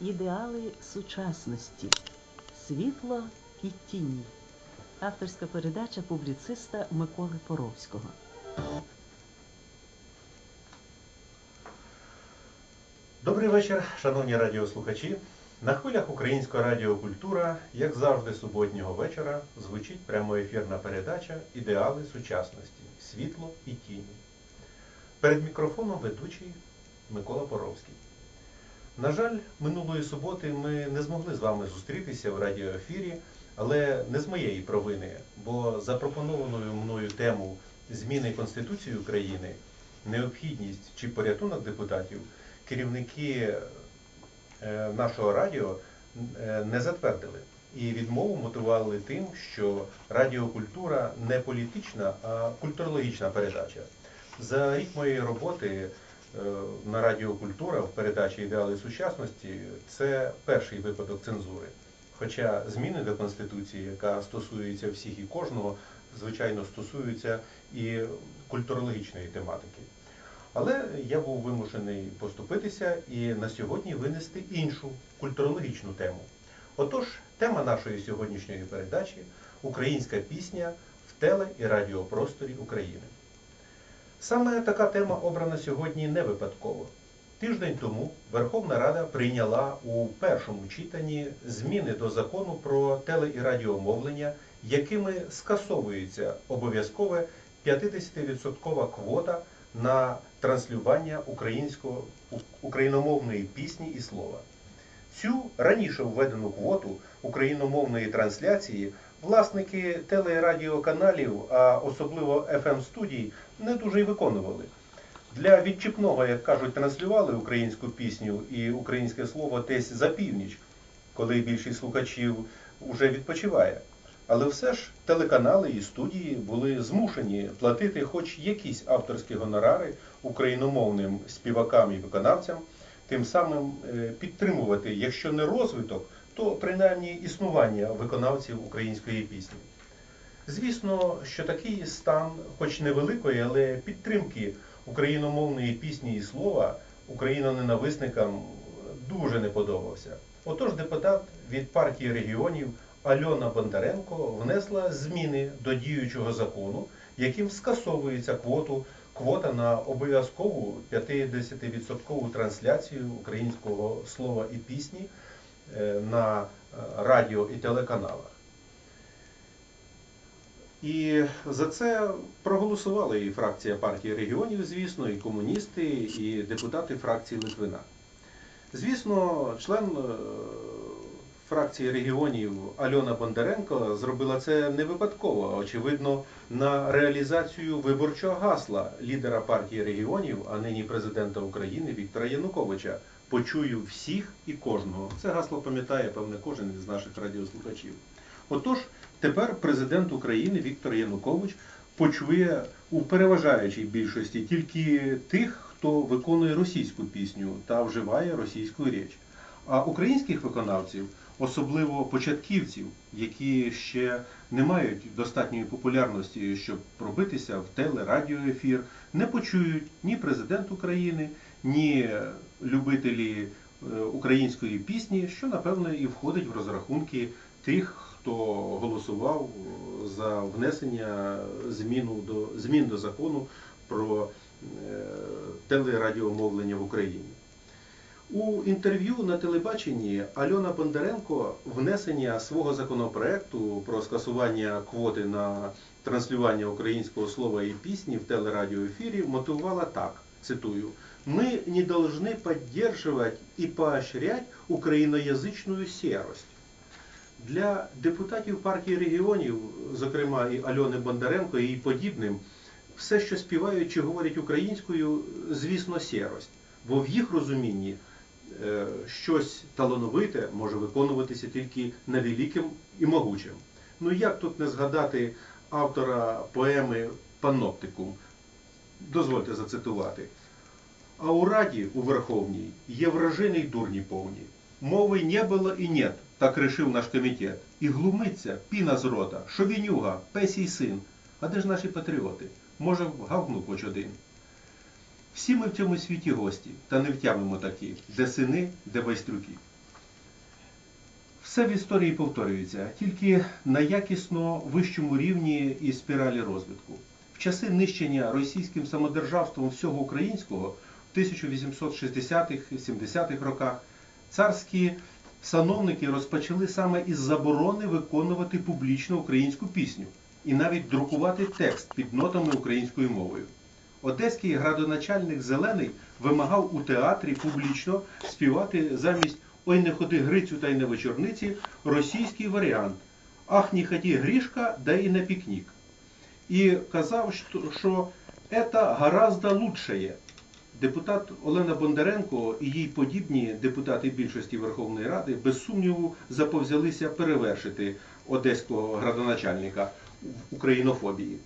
Ідеали сучасності. Світло і тіні. Авторська передача публіциста Миколи Поровського. Добрий вечір, шановні радіослухачі. На хвилях Українського радіо Культура, як завжди, суботнього вечора, звучить прямоефірна передача Ідеали сучасності. Світло і тіні. Перед мікрофоном ведучий Микола Поровський. На жаль, минулої суботи ми не змогли з вами зустрітися в радіоефірі, але не з моєї провини, бо запропонованою мною тему зміни Конституції України, необхідність чи порятунок депутатів керівники е, нашого радіо е, не затвердили. І відмову мотивували тим, що радіокультура не політична, а культурологічна передача. За рік моєї роботи на Радіокультура в передачі Ідеали сучасності це перший випадок цензури. Хоча зміни до Конституції, яка стосується всіх і кожного, звичайно, стосуються і культурологічної тематики. Але я був вимушений поступитися і на сьогодні винести іншу культурологічну тему. Отож, тема нашої сьогоднішньої передачі українська пісня в теле і радіопросторі України. Саме така тема обрана сьогодні не випадково. Тиждень тому Верховна Рада прийняла у першому читанні зміни до закону про теле і радіомовлення, якими скасовується обов'язкове 50% квота на транслювання україномовної пісні і слова. Цю раніше введену квоту україномовної трансляції власники теле- і радіоканалів, а особливо fm студій не дуже й виконували. Для відчіпного, як кажуть, транслювали українську пісню і українське слово десь за північ, коли більшість слухачів вже відпочиває. Але все ж телеканали і студії були змушені платити хоч якісь авторські гонорари україномовним співакам і виконавцям, тим самим е, підтримувати, якщо не розвиток, то принаймні існування виконавців української пісні. Звісно, що такий стан, хоч невеликої, але підтримки україномовної пісні і слова україноненависникам дуже не подобався. Отож, депутат від партії регіонів. Альона Бондаренко внесла зміни до діючого закону, яким скасовується квоту, квота на обов'язкову 50% трансляцію українського слова і пісні на радіо і телеканалах. І за це проголосувала і фракція партії регіонів, звісно, і комуністи, і депутати фракції Литвина. Звісно, член фракції регіонів Альона Бондаренко зробила це не випадково, а очевидно, на реалізацію виборчого гасла лідера партії регіонів, а нині президента України Віктора Януковича. Почую всіх і кожного. Це гасло пам'ятає, певне, кожен із наших радіослухачів. Отож, тепер президент України Віктор Янукович почує у переважаючій більшості тільки тих, хто виконує російську пісню та вживає російську річ. А українських виконавців особливо початківців, які ще не мають достатньої популярності, щоб пробитися в телерадіоефір, не почують ні президент України, ні любителі е, української пісні, що напевно і входить в розрахунки тих, хто голосував за внесення зміну до змін до закону про е, телерадіомовлення в Україні. У інтерв'ю на телебаченні Альона Бондаренко внесення свого законопроекту про скасування квоти на транслювання українського слова і пісні в телерадіоефірі мотивувала так: цитую: «Ми не должны поддерживать і поощрять україноязичну серость. Для депутатів партії регіонів, зокрема і Альони Бондаренко, і подібним, все, що співають чи говорять українською, звісно, серость. Бо в їх розумінні. Е, щось талановите може виконуватися тільки невеликим і могучим. Ну як тут не згадати автора поеми Паноптикум? Дозвольте зацитувати. А у Раді у Верховній є вражений дурні повні. Мови не було і нет, так рішив наш комітет. І глумиться, піна з рота, шовінюга, песій син. А де ж наші патріоти? Може, гавкнув хоч один. Всі ми в цьому світі гості, та не втямимо такі, де сини, де байстрюки. Все в історії повторюється, тільки на якісно вищому рівні і спіралі розвитку. В часи нищення російським самодержавством всього українського 1860-70-х роках царські сановники розпочали саме із заборони виконувати публічно українську пісню і навіть друкувати текст під нотами українською мовою. Одеський градоначальник Зелений вимагав у театрі публічно співати замість Ой не ходи Грицю та й на вечорниці російський варіант Ах, не ході Грішка, да і на пікнік. І казав, що, це гораздо лучшее. Депутат Олена Бондаренко і їй подібні депутати більшості Верховної Ради без сумніву заповзялися перевершити одеського градоначальника в українофобії.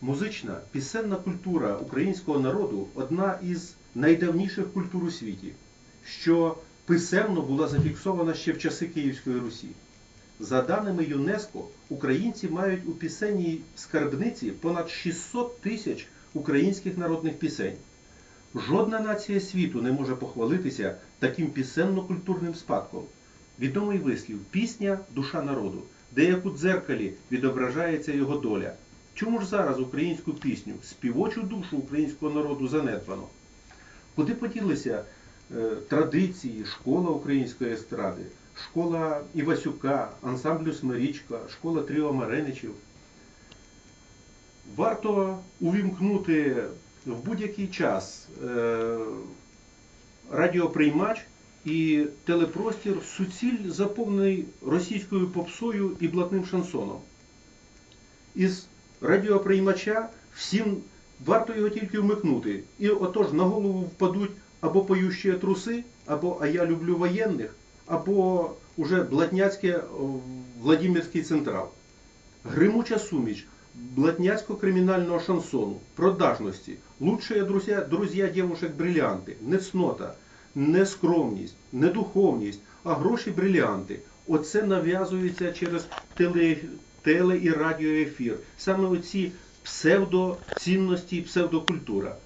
Музична пісенна культура українського народу одна із найдавніших культур у світі, що писемно була зафіксована ще в часи Київської Русі. За даними ЮНЕСКО, українці мають у пісенній скарбниці понад 600 тисяч українських народних пісень. Жодна нація світу не може похвалитися таким пісенно-культурним спадком. Відомий вислів пісня душа народу, де як у дзеркалі відображається його доля. Чому ж зараз українську пісню, співочу душу українського народу занедбано? Куди поділися е, традиції, школа української естради, школа Івасюка, ансамблю Смирічка, школа Тріо Мареничів? Варто увімкнути в будь-який час е, радіоприймач і телепростір суціль заповнений російською попсою і блатним шансоном. Із радіоприймача всім варто його тільки вмикнути. І отож на голову впадуть або поющі труси, або А я люблю воєнних, або уже блатняцьке Владимирський централ. Гримуча суміч блатняцько-кримінального шансону, продажності, лучшие друзья, друзья девушек бриллианты, не цнота, не скромність, не духовність, а гроші бриллианти. Оце нав'язується через теле, теле і радіоефір. Саме оці псевдоцінності і псевдокультура.